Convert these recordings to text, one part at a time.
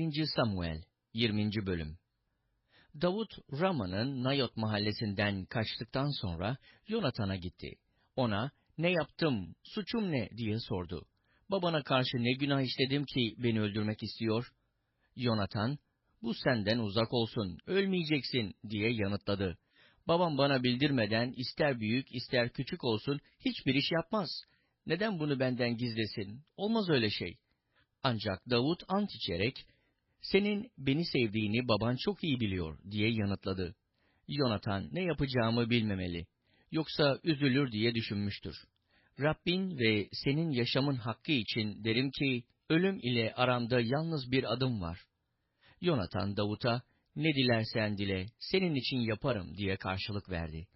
1. Samuel 20. Bölüm Davut, Rama'nın Nayot mahallesinden kaçtıktan sonra Yonatan'a gitti. Ona, ne yaptım, suçum ne diye sordu. Babana karşı ne günah işledim ki beni öldürmek istiyor? Yonatan, bu senden uzak olsun, ölmeyeceksin diye yanıtladı. Babam bana bildirmeden ister büyük ister küçük olsun hiçbir iş yapmaz. Neden bunu benden gizlesin? Olmaz öyle şey. Ancak Davut ant içerek, senin beni sevdiğini baban çok iyi biliyor diye yanıtladı. Yonatan ne yapacağımı bilmemeli. Yoksa üzülür diye düşünmüştür. Rabbin ve senin yaşamın hakkı için derim ki, ölüm ile aramda yalnız bir adım var. Yonatan Davut'a, ne dilersen dile, senin için yaparım diye karşılık verdi.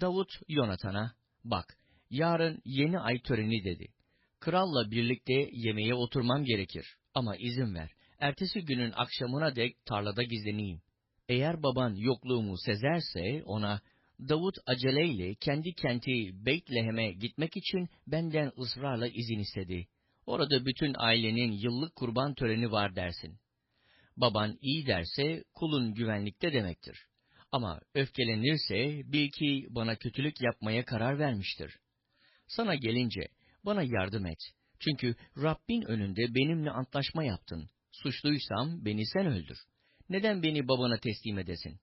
Davut Yonatan'a, bak, yarın yeni ay töreni dedi. Kralla birlikte yemeğe oturmam gerekir ama izin ver, ertesi günün akşamına dek tarlada gizleneyim. Eğer baban yokluğumu sezerse ona, Davut aceleyle kendi kenti Beytlehem'e gitmek için benden ısrarla izin istedi. Orada bütün ailenin yıllık kurban töreni var dersin. Baban iyi derse kulun güvenlikte demektir. Ama öfkelenirse bil ki bana kötülük yapmaya karar vermiştir. Sana gelince bana yardım et. Çünkü Rabbin önünde benimle antlaşma yaptın. Suçluysam beni sen öldür. Neden beni babana teslim edesin?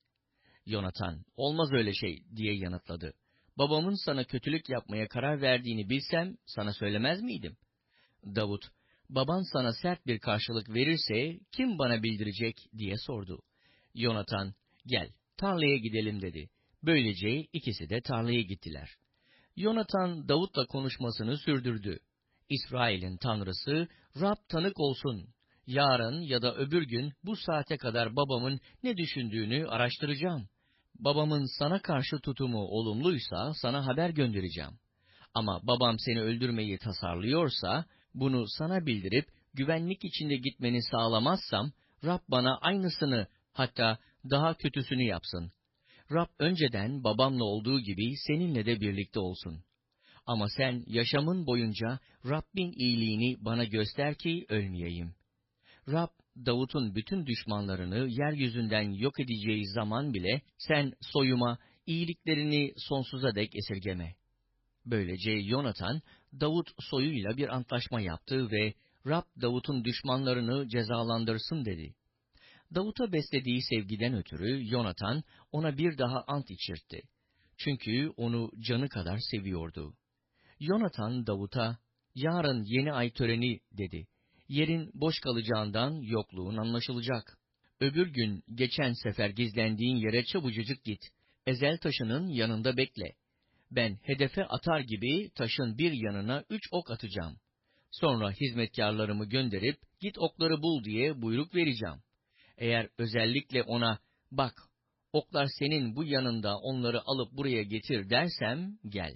Yonatan, olmaz öyle şey diye yanıtladı. Babamın sana kötülük yapmaya karar verdiğini bilsem sana söylemez miydim? Davut, baban sana sert bir karşılık verirse kim bana bildirecek diye sordu. Yonatan, gel tarlaya gidelim dedi. Böylece ikisi de tarlaya gittiler. Yonatan Davut'la konuşmasını sürdürdü. İsrail'in tanrısı Rab tanık olsun. Yarın ya da öbür gün bu saate kadar babamın ne düşündüğünü araştıracağım. Babamın sana karşı tutumu olumluysa sana haber göndereceğim. Ama babam seni öldürmeyi tasarlıyorsa bunu sana bildirip güvenlik içinde gitmeni sağlamazsam Rab bana aynısını hatta daha kötüsünü yapsın. Rab önceden babamla olduğu gibi seninle de birlikte olsun. Ama sen yaşamın boyunca Rabbin iyiliğini bana göster ki ölmeyeyim. Rab, Davut'un bütün düşmanlarını yeryüzünden yok edeceği zaman bile sen soyuma iyiliklerini sonsuza dek esirgeme. Böylece Yonatan, Davut soyuyla bir antlaşma yaptı ve Rab Davut'un düşmanlarını cezalandırsın dedi. Davut'a beslediği sevgiden ötürü Yonatan ona bir daha ant içirtti. Çünkü onu canı kadar seviyordu. Yonatan Davut'a, yarın yeni ay töreni dedi. Yerin boş kalacağından yokluğun anlaşılacak. Öbür gün geçen sefer gizlendiğin yere çabucacık git. Ezel taşının yanında bekle. Ben hedefe atar gibi taşın bir yanına üç ok atacağım. Sonra hizmetkarlarımı gönderip git okları bul diye buyruk vereceğim. Eğer özellikle ona bak oklar senin bu yanında onları alıp buraya getir dersem gel.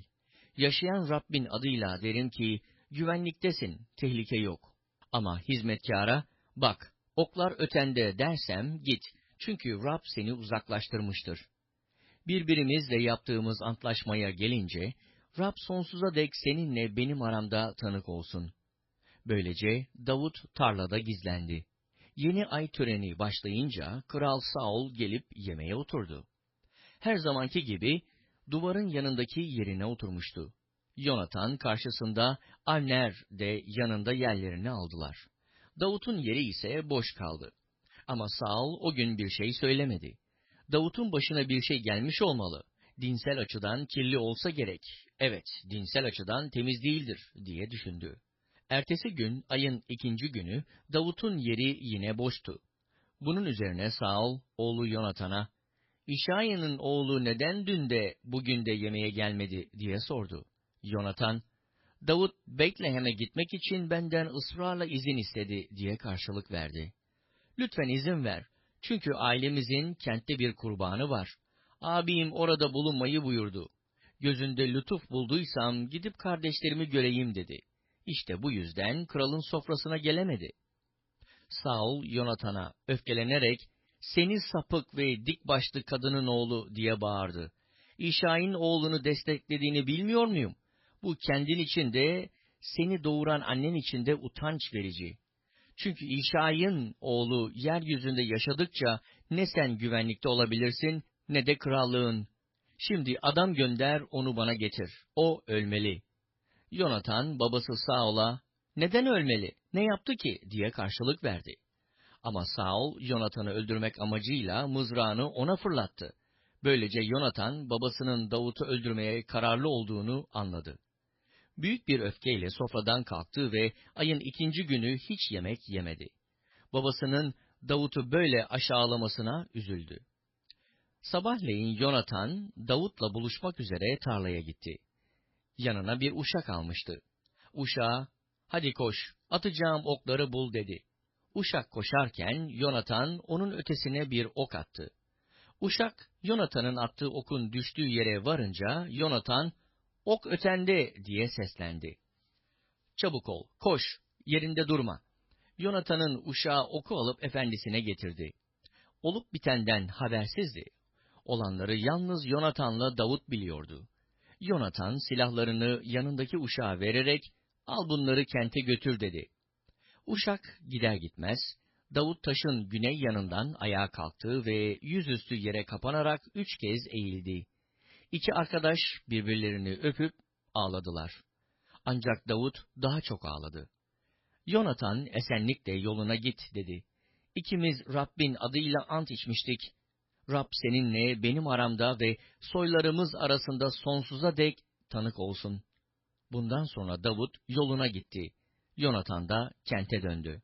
Yaşayan Rabbin adıyla derim ki güvenliktesin, tehlike yok. Ama hizmetkara bak oklar ötende dersem git çünkü Rab seni uzaklaştırmıştır. Birbirimizle yaptığımız antlaşmaya gelince, Rab sonsuza dek seninle benim aramda tanık olsun. Böylece Davut tarlada gizlendi. Yeni ay töreni başlayınca Kral Saul gelip yemeğe oturdu. Her zamanki gibi duvarın yanındaki yerine oturmuştu. Yonatan karşısında, Avner de yanında yerlerini aldılar. Davut'un yeri ise boş kaldı. Ama Saul o gün bir şey söylemedi. Davut'un başına bir şey gelmiş olmalı. Dinsel açıdan kirli olsa gerek. Evet, dinsel açıdan temiz değildir diye düşündü. Ertesi gün, ayın ikinci günü, Davut'un yeri yine boştu. Bunun üzerine Saul, oğlu Yonatan'a, İşaya'nın oğlu neden dün de bugün de yemeğe gelmedi diye sordu. Yonatan, Davut Betlehem'e gitmek için benden ısrarla izin istedi diye karşılık verdi. Lütfen izin ver, çünkü ailemizin kentte bir kurbanı var. Abim orada bulunmayı buyurdu. Gözünde lütuf bulduysam gidip kardeşlerimi göreyim dedi. İşte bu yüzden kralın sofrasına gelemedi. Saul Yonatan'a öfkelenerek, seni sapık ve dik başlı kadının oğlu diye bağırdı. İşain oğlunu desteklediğini bilmiyor muyum? Bu kendin için de, seni doğuran annen için de utanç verici. Çünkü İşay'ın oğlu yeryüzünde yaşadıkça ne sen güvenlikte olabilirsin ne de krallığın. Şimdi adam gönder onu bana getir. O ölmeli. Yonatan babası Saul'a neden ölmeli, ne yaptı ki diye karşılık verdi. Ama Saul, Yonatan'ı öldürmek amacıyla mızrağını ona fırlattı. Böylece Yonatan, babasının Davut'u öldürmeye kararlı olduğunu anladı. Büyük bir öfkeyle sofradan kalktı ve ayın ikinci günü hiç yemek yemedi. Babasının Davut'u böyle aşağılamasına üzüldü. Sabahleyin Yonatan, Davut'la buluşmak üzere tarlaya gitti. Yanına bir uşak almıştı. Uşağa, hadi koş, atacağım okları bul dedi. Uşak koşarken Yonatan onun ötesine bir ok attı. Uşak, Yonatan'ın attığı okun düştüğü yere varınca Yonatan, ok ötende diye seslendi. Çabuk ol, koş, yerinde durma. Yonatan'ın uşağı oku alıp efendisine getirdi. Olup bitenden habersizdi. Olanları yalnız Yonatan'la Davut biliyordu. Yonatan silahlarını yanındaki uşağa vererek, al bunları kente götür dedi. Uşak gider gitmez, Davut taşın güney yanından ayağa kalktı ve yüzüstü yere kapanarak üç kez eğildi. İki arkadaş birbirlerini öpüp ağladılar. Ancak Davut daha çok ağladı. Yonatan esenlikle yoluna git dedi. İkimiz Rabbin adıyla ant içmiştik. Rab seninle benim aramda ve soylarımız arasında sonsuza dek tanık olsun. Bundan sonra Davut yoluna gitti. Yonatan da kente döndü.